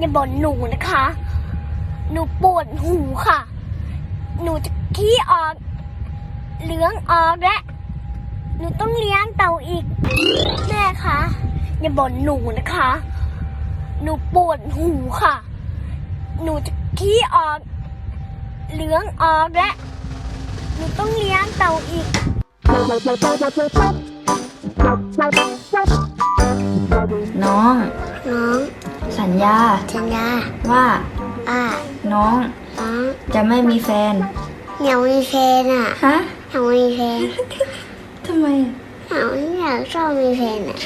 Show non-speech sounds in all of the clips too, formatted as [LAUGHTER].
อย่าบ่นหนูนะคะ หนูปวดหูค่ะ หนูจะขี้ออกเหลืองออกและ หนูต้องเลี้ยงเต่าอีก แม่คะ อย่าบ่นหนูนะคะ หนูปวดหูค่ะ หนูจะขี้ออกเหลืองออกและ หนูต้องเลี้ยงเต่าอีก น้องน้อญญาสัญญาว่าอ่าน้องน้อง จะไม่มีแฟนอยากมีแฟนอ่ะฮะอยากมีแฟนทำไมอยากชอบมีแฟนอ่ะ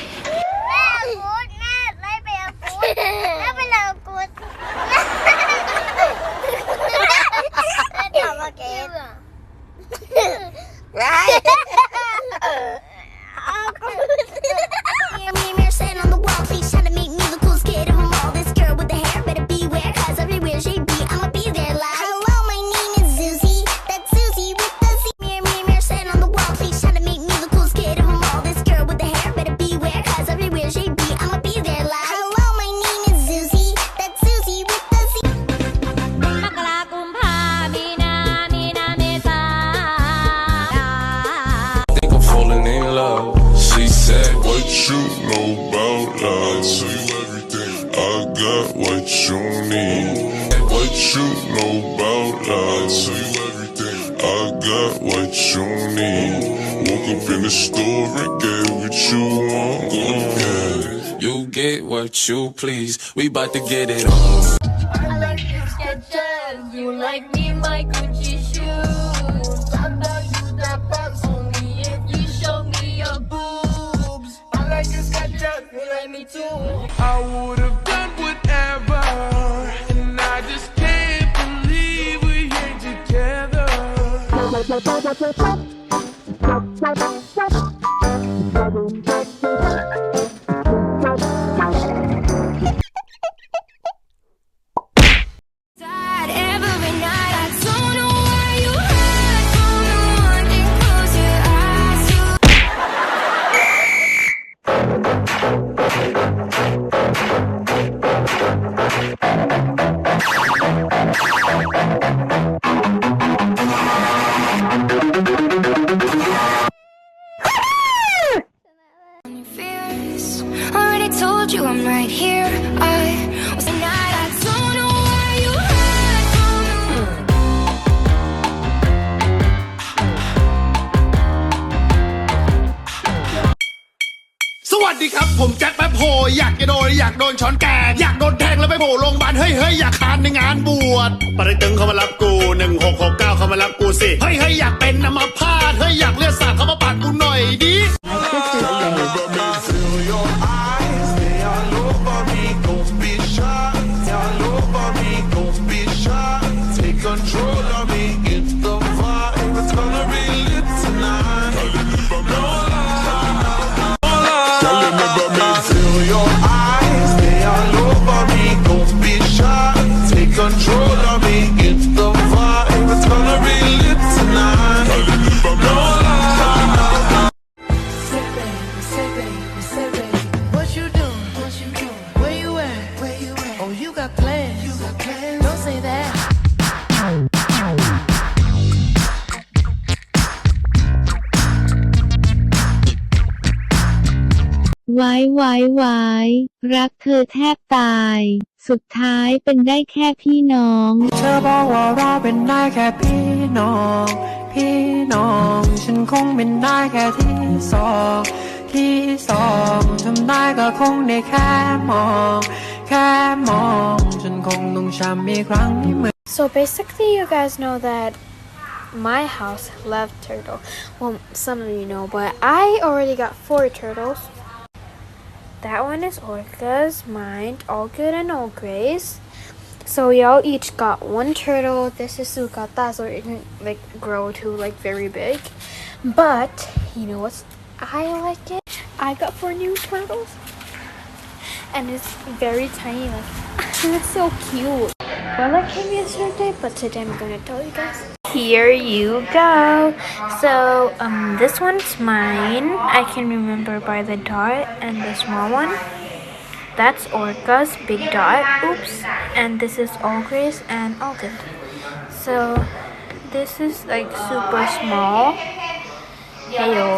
what you need, what you know about love. Tell you everything. I got what you need. Woke up in the store and get what you want. Yeah. You get what you please. We bout to get it on. I like your sketches. You like me, my Gucci shoes. I value that box only if you show me your boobs. I like your sketches. You like me too. I would've. Thank you. สวัสดีครับ ผมแจ็คแป๊บโฮ อยากจะโดนอยากโดนช้อนแกงอยากโดนแทงแล้วไปโผล่โรงพยาบาลเฮ้ยเฮ้ยอยากคานในงานบวชปริตึงเขามารับกูหนึ่งหกหกเก้าเขามารับกูสิ เฮ้ยเฮ้ยอยากเป็นอัมาพาดเฮ้ยอยากเลือดสาดเขามาปาดกูหน่อยดิไว้ไว้ไว้รักเธอแทบตาย สุดท้ายเป็นได้แค่พี่น้อง เธอบอกว่าเราเป็นได้แค่พี่น้อง พี่น้อง ฉันคงเป็นได้แค่ที่สอง ที่สองทำได้ก็คงได้แค่มอง แค่มองฉันคงต้องช้ำอีกครั้งเมือ So basically, you guys know that my house loved turtle. Well, some of you know, but I already got four turtles. That one is Orca's Mind, All Good and All Grace. So y'all each got one turtle. This is Sukata, so it didn't like grow to like very big. But you know what? I like it. I got four new turtles, and it's very tiny. Like [LAUGHS] it's so cute. Well, that came yesterday, but today I'm gonna tell you guys here you go. So, um, this one's mine. I can remember by the dot and the small one. That's Orca's big dot. Oops. And this is all and all So, this is like super small. Heyo.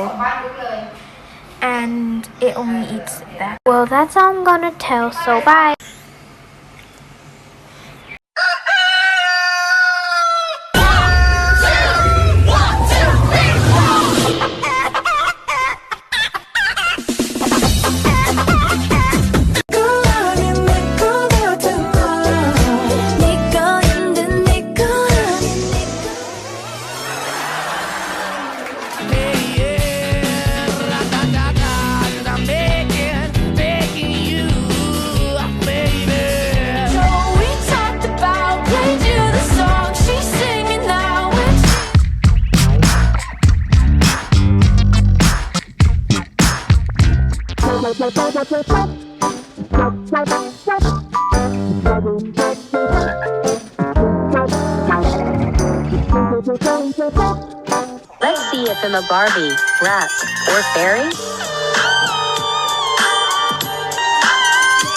And it only eats that. Well, that's all I'm gonna tell, so bye. Let's see if I'm a Barbie, rat, or fairy.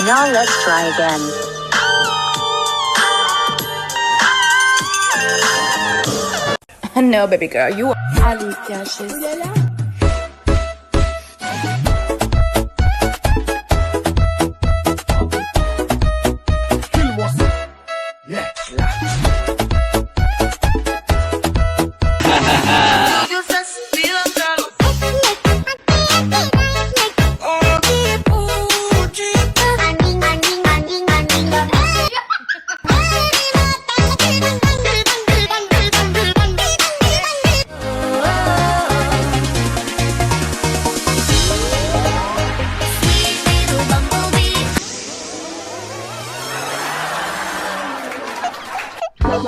Now let's try again. [LAUGHS] No, baby girl, you are. Alicia,